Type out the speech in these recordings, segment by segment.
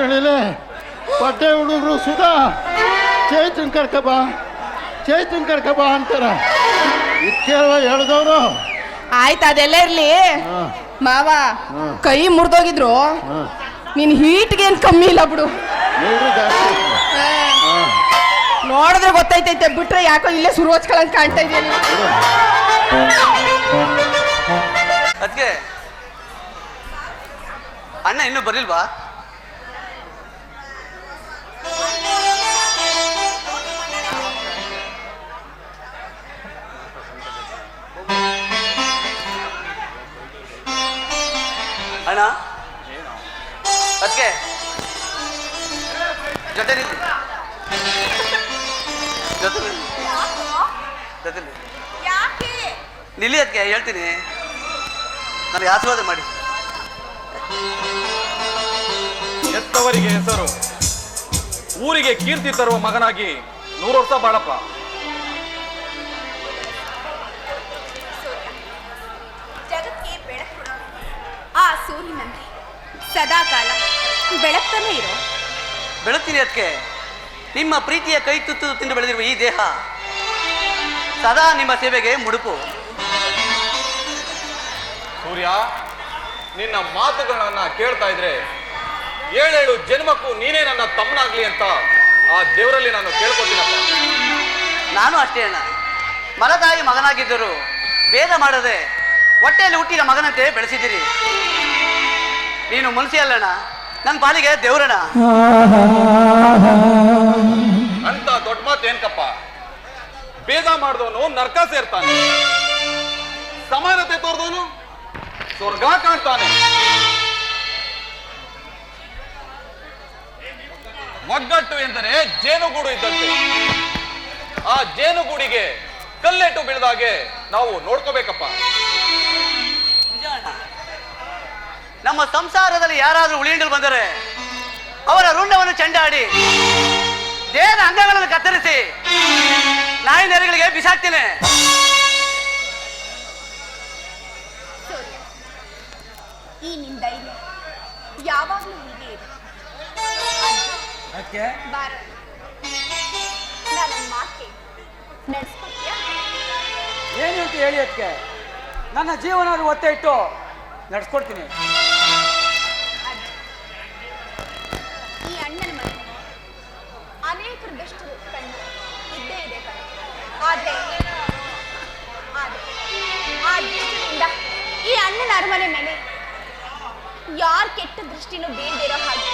ನಡಿಲೆ ಬಟ್ಟೆ ಹುಡುಗರು ಸುಧಾ. ಚೈತನ್ ಕರ್ಕಬಾ ಚೈತನ್ ಕರ್ಕಬಾ ಅಂತಾರ. ಇದಕ್ಕೆಲ್ಲ ಹೇಳ್ದವ್ರು ಆಯ್ತು ಅದೆಲ್ಲ ಇರ್ಲಿ. ಹಾಂ. ಮಾವ. ಕೈ ಮುರಿದೋಗಿದ್ರು. ಹಾಂ. ನಿನ್ ಹೀಟ್ಗೆ ಏನ್ ಕಮ್ಮಿ ಇಲ್ಲ ಬಿಡು. ನೀರು ಜಾಸ್ತಿ ಹಾಂ. ನೋಡಿದ್ರೆ ಗೊತ್ತೈತೈತೆ ಬಿಟ್ರೆ ಯಾಕೋ ಇಲ್ಲೇ ಶುರು ಹಚ್ಕೊಳಂಗ್ ಕಾಣ್ತಾ ಇದೀಯ ನೀನು? ಅದಕ್ಕೆ ಅಣ್ಣ ಇನ್ನೂ ಬರಲಿಲ್ವಾ? ಅಣ್ಣ ಅದಕ್ಕೆ ಜೊತೆ ನಿಲ್ಲಿ. ಜೊತೆ ನಿಲ್ಲಿ. ಜೊತೆ ನಿಲ್ಲಿ. ನಿಲ್ಲಿ ಅದಕ್ಕೆ ಹೇಳ್ತೀನಿ ನನಗೆ ಆಶೀರ್ವಾದ ಮಾಡಿ ಎತ್ತವರಿಗೆ ಹೆಸರು ಊರಿಗೆ ಕೀರ್ತಿ ತರುವ ಮಗನಾಗಿ ನೂರು ವರ್ಷ ಬಾಳಪ್ಪ ಸದಾ ಕಾಲ ಬೆಳಗ್ತಾನೆ ಇರೋ. ಬೆಳಗ್ತೀನಿ ಅದಕ್ಕೆ ನಿಮ್ಮ ಪ್ರೀತಿಯ ಕೈ ತುತ್ತು ತಿಂದು ಬೆಳೆದಿರುವ ಈ ದೇಹ ಸದಾ ನಿಮ್ಮ ಸೇವೆಗೆ ಮುಡುಪು. ಸೂರ್ಯ ನಿನ್ನ ಮಾತುಗಳನ್ನ ಕೇಳ್ತಾ ಇದ್ರೆ ಏಳೇಳು ಜನ್ಮಕ್ಕೂ ನೀನೇ ನನ್ನ ತಮ್ಮನಾಗ್ಲಿ ಅಂತ ಆ ದೇವರಲ್ಲಿ ನಾನು ಕೇಳ್ಕೊತೀನಪ್ಪ. ನಾನು ಅಷ್ಟೇ ಅಣ್ಣ. ಮಲತಾಯಿ ಮಗನಾಗಿದ್ದರು ಭೇದ ಮಾಡದೆ ಹೊಟ್ಟೆಯಲ್ಲಿ ಹುಟ್ಟಿದ ಮಗನಂತೆ ಬೆಳೆಸಿದ್ದೀರಿ. ನೀನು ಮನುಷ್ಯ ಅಲ್ಲಣ್ಣ ನನ್ನ ಪಾಲಿಗೆ ದೇವ್ರಣ ಅಂತ ದೊಡ್ಡ ಮಾತು ಏನ್ಕಪ್ಪ? ಭೇದ ಮಾಡಿದವನು ನರ್ಕ ಸೇರ್ತಾನೆ. ಸಮಾನತೆ ತೋರ್ದವನು ಸ್ವರ್ಗ ಕಾಣ್ತಾನೆ. ಒಗ್ಗಟ್ಟು ಎಂದರೆ ಜೇನುಗೂಡು ಇದ್ದಂತೆ. ಆ ಜೇನುಗೂಡಿಗೆ ಕಲ್ಲೆಟ್ಟು ಬೆಳೆದಾಗೆ ನಾವು ನೋಡ್ಕೋಬೇಕಪ್ಪ. ನಮ್ಮ ಸಂಸಾರದಲ್ಲಿ ಯಾರಾದರೂ ಉಳಿಯಂಡು ಬಂದರೆ ಅವರ ರುಂಡವನ್ನು ಚಂಡಾಡಿ ದೇಹದ ಅಂಗಗಳನ್ನು ಕತ್ತರಿಸಿ ನಾಯಿ ನೆರೆಗಳಿಗೆ ಬಿಸಾಕ್ತೇನೆ. ಈ ನಿನ್ ಧೈರ್ಯ ಯಾವಾಗಲೂ ಹೀಗೆ ಬಾರ ನಾನು ಮಾತೆ ನಡೆಸ್ಕೊತೀಯಾ ಏನು ಅಂತ ಹೇಳಿ ಅದಕ್ಕೆ ನನ್ನ ಜೀವನ ಒತ್ತೆ ಇಟ್ಟು ನಡ್ಸ್ಕೊಡ್ತೀನಿ. ಇದ್ದೇ ಇದೆ ಆದ್ರೆ ಆ ಈ ಅಣ್ಣನ ಅರಮನೆ ಮೇಲೆ ಯಾರ ಕೆಟ್ಟ ದೃಷ್ಟಿನೂ ಬೀಳ್ದಿರೋ ಹಾಗೆ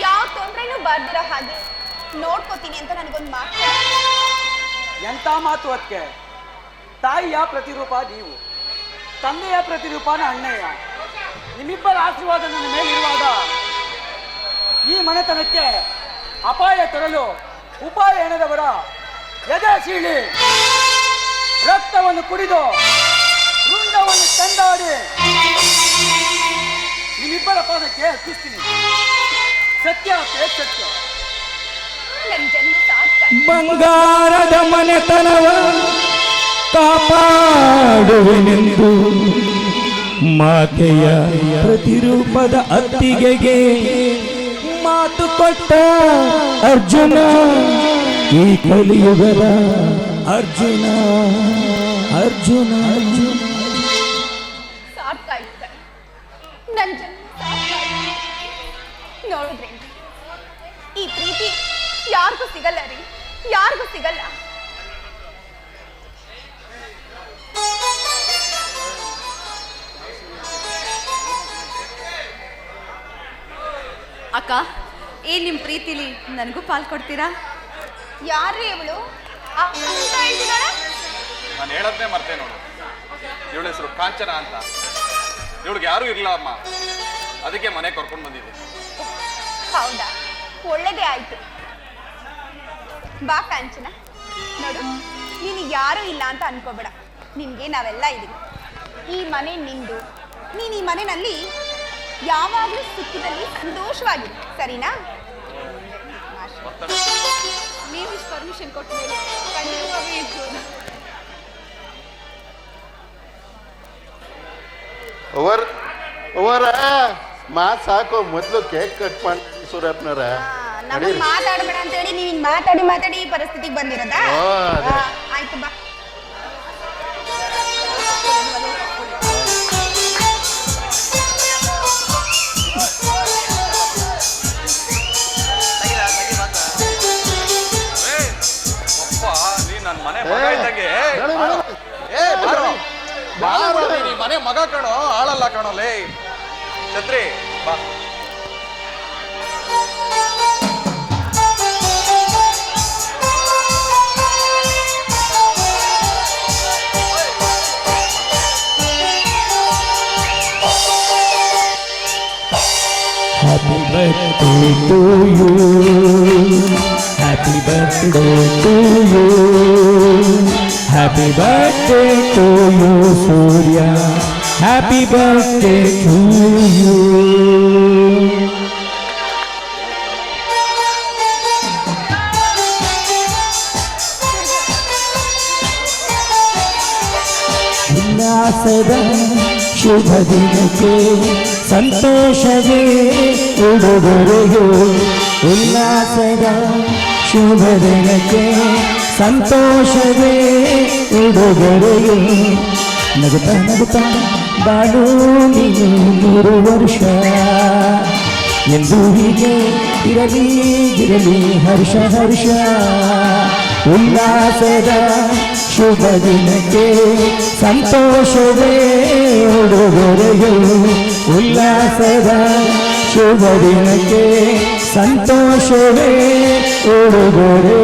ಯಾವ ತೊಂದರೆನೂ ಬರ್ದಿರೋ ಹಾಗೆ ನೋಡ್ಕೋತೀನಿ ಅಂತ ನನಗೊಂದು ಮಾತು ಎಂಥ ಮಾತು ಅದಕ್ಕೆ ತಾಯಿಯ ಪ್ರತಿರೂಪ ನೀವು, ತಂದೆಯ ಪ್ರತಿರೂಪನ ಅಣ್ಣಯ್ಯ. ನಿಮ್ಮಿಬ್ಬರ ಆಶೀರ್ವಾದ ನನ್ನ ಮೇಲಿರುವಾಗ ಈ ಮನೆತನಕ್ಕೆ ಅಪಾಯ ತರಲು ಉಪಾಯ ಎಣದವರ ಎದೆ ಸೀಳಿ ರಕ್ತವನ್ನು ಕುಡಿದು ರುಂಡವನ್ನು ತಂದಾಡಿ. ನಿಮ್ಮಿಬ್ಬರ ಪಾದಕ್ಕೆ ಅರ್ಪಿಸ್ತೀನಿ. ಸತ್ಯ ಸತ್ಯ. ಬಂಗಾರದ ಮನೆತನವ ಕಾಪಾಡುವೆನೆಂದು ಮಾತೆಯ ಪ್ರತಿರೂಪದ ಅತ್ತಿಗೆಗೆ ಮಾತು ಕೊಟ್ಟ ಅರ್ಜುನ, ಈ ಕಲಿಯುಗದ ಅರ್ಜುನ ಅರ್ಜುನ. ಅರ್ಜುನ ಈ ಪ್ರೀತಿ ಯಾರಿಗೂ ಸಿಗಲ್ಲ ರೀ. ಯಾರಿಗೂ ಸಿಗಲ್ಲ. ಅಕ್ಕ ಏನ್ ನಿಮ್ಮ ಪ್ರೀತಿಲಿ ನನಗೂ ಪಾಲ್ ಕೊಡ್ತೀರಾ? ಯಾರು ಇವಳು? ನಾನು ಹೇಳದ್ನೇ ಮರ್ತೆ ನೋಡು. ಇವಳ ಹೆಸರು ಕಾಂಚನ ಅಂತ. ಇವಳಿಗೆ ಯಾರೂ ಇರಲ್ಲ ಅಮ್ಮ. ಅದಕ್ಕೆ ಮನೆ ಕರ್ಕೊಂಡು ಬಂದಿದ್ದೆ. ಹೌದಾ? ಒಳ್ಳೇದೇ ಆಯ್ತು. ಬಾ ಕಾಂಚನ. ನೋಡು ನೀನು ಯಾರೂ ಇಲ್ಲ ಅಂತ ಅನ್ಕೋಬೇಡ. ನಿಮ್ಗೆ ನಾವೆಲ್ಲ ಇದೀವಿ. ಈ ಮನೆ ನಿಂದು. ನೀನು ಈ ಮನೆಯಲ್ಲಿ ಯಾವಾಗಲೂ ಸುಖದಲ್ಲಿ ಸಂತೋಷವಾಗಿ ಸರಿನಾ? ನೀವು ಇಷ್ಟು ಪರ್ಮಿಷನ್ ಕೊಟ್ಟ ಮೇಲೆ ಓವರ್ ಅವರ ಮಾತು ಸಾಕು. ಮೊದಲು ಕೇಕ್ ಕಟ್ ಮಾಡಿ ಸೂರಪ್ಪನವ್ರ ನಮಗ್ ನಡೀರಿ. ಮಾತಾಡ್ಬೇಡ ಅಂತ ಹೇಳಿ ನೀವು ಮಾತಾಡಿ ಮಾತಾಡಿ ಈ ಪರಿಸ್ಥಿತಿಗೆ ಬಂದಿರೋದಾ? ಆಯ್ತು ಬಾ. ಮನೆ ಮಗ ಏ, ಇದ್ದಂಗೆ. ಏ ಬಾರೋ ಬಾರೋ ಬಾರೋ. ನೀ ಮನೆ ಮಗ ಕಣೋ ಆಳಲ್ಲ ಕಣೋ ಲೇ ಛತ್ರಿ ಬಾ Happy birthday to you. Happy birthday to you. Happy birthday to you, Surya. Happy birthday to you. ಉಲ್ಲಾಸದ ಶುಭ ದಿನಕ್ಕೆ ಸಂತೋಷವೇ ಉಡುಗೊರೆಯು ಉಲ್ಲಾಸದ ಶುಭ ದಿನಕ್ಕೆ ಸಂತೋಷವೇ ಉಡುಗೊರೆಯು. ನಗುತ್ತ ನಗುತ್ತ ಬಾಳು ನೀನು ನೂರು ವರ್ಷ. ಎಂದು ಹೀಗೆ ಇರಲಿ ಇರಲಿ, ಹರ್ಷ ಹರ್ಷ. ಉಲ್ಲಾಸದ ಶುಭ ದಿನಕ್ಕೆ ಸಂತೋಷವೇ ಉಡುಗೊರೆಯು. ಉಲ್ಲಾಸದ ಶುಭ ದಿನಕ್ಕೆ ಸಂತೋಷವೇ ಉಡುಗೊರೆ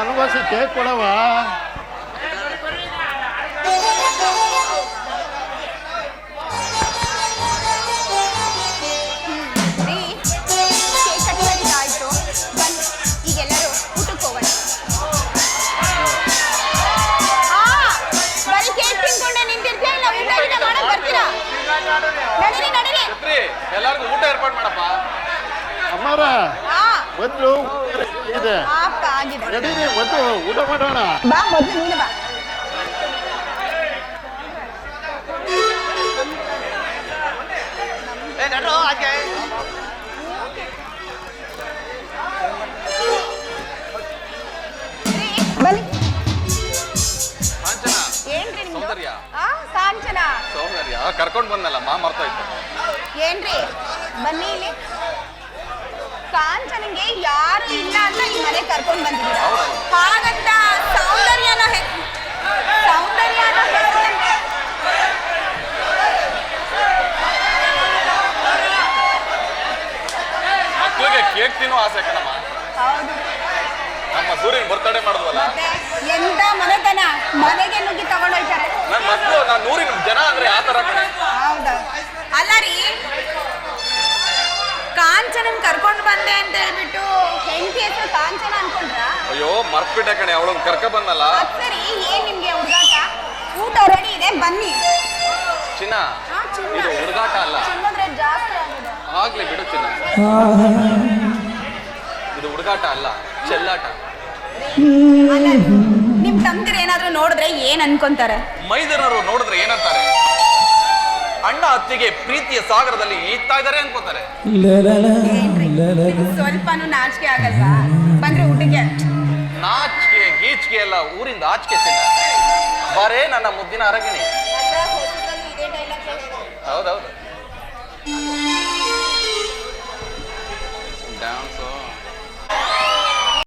ಅನುಭವಿಸಿ ಕೊಡವ. ಮೊದಲು ಇದೆ. ನಡೀರಿ ಊಟ ಮಾಡೋಣ. ಬಾ ಮೊದಲು ನೀನು ಬಾ. ಬನ್ನಿ. ಏನ್ರಿ ನಿಮ್ದು? ಸೌಂದರ್ಯ. ಆ ಕಾಂಚನ ಸೌಂದರ್ಯ. ಕರ್ಕೊಂಡು ಬಂದಲ್ಲ ಮಾ ಮರ್ತೋಯ್ತು. ಏನ್ರಿ? ಬನ್ನಿ ಇಲ್ಲಿ. ಕಾಂಚನಿಗೆ ಯಾರು ಇಲ್ಲ ಅಂತ ಈ ಮನೆ ಕರ್ಕೊಂಡು ಬಂದಿದ್ದೀರಾ. ಹಾಗಂತ ಸೌಂದರ್ಯನ ಸೌಂದರ್ಯ ಸೌಂದರ್ಯನ ಹೆಸರು ಕೇಕ್ ತಿನ್ನೋ ಆಸೆ ಕಣಮ್ಮ. ಹೌದು. ನಮ್ಮ ಸೂರ್ಯನ್ ಬರ್ತಡೇ ಮಾಡಿದ್ವಲ್ಲ ಮತ್ತೆ ಎಂತ ಮನೆತನ? ಮನೆಗೆ ನುಗ್ಗಿ ತಗೊಂಡೋಯ್ತಾರೆ ನನ್ನ ಮಕ್ಕಳು ನಾನು ನೂರಿನ ಜನ ಅಂದ್ರೆ ಆ ತರ ಕಣೆ. ಮರ್ತ್ಬಿಟ್ಟೆ ಕಣೆ ಅವಳನ್ನ ಕರ್ಕ ಬಂದಲ್ಲ ಸರಿ ಏನ್ ನಿಮ್ಗೆ ಹುಡುಗಾಟ? ಊಟ ರೆಡಿ ಇದೆ ಬನ್ನಿ. ಚಿನ್ನ? ಇದು ಹುಡುಗಾಟ ಅಲ್ಲ. ಚಿನ್ನದ ಜಾಸ್ತಿ ಆಗಿದೆ. ಆಗ್ಲಿ ಬಿಡು ಚಿನ್ನ. ಇದು ಹುಡುಗಾಟ ಅಲ್ಲ ಚೆಲ್ಲಾಟ. ಅಲ್ಲ ನಿಮ್ ತಂದಿರ ಏನಾದ್ರೂ ನೋಡಿದ್ರೆ ಏನ್ ಅನ್ಕೊಂತಾರೆ? ಮೈದನರು ನೋಡಿದ್ರೆ ಏನಂತಾರೆ? ಅಣ್ಣ ಅತ್ತಿಗೆ ಪ್ರೀತಿಯ ಸಾಗರದಲ್ಲಿ ಈಗ್ತಾ ಇದಾರೆ ಅನ್ಕೋತಾರೆ. ಸ್ವಲ್ಪನೂ ನಾಚಿಕೆ ಆಗಲ್ಲ ಬಂದ್ರೆ ಊಟಕ್ಕೆ. ನಾಚಿಕೆ ಗೀಚಿಕೆ ಎಲ್ಲ ಊರಿಂದ ಆಚಿಕೆ ಚಿನ್ನ ಬರೇ ನನ್ನ ಮುದ್ದಿನ ಅರಗಿಣಿ. ಹೌದೌದು.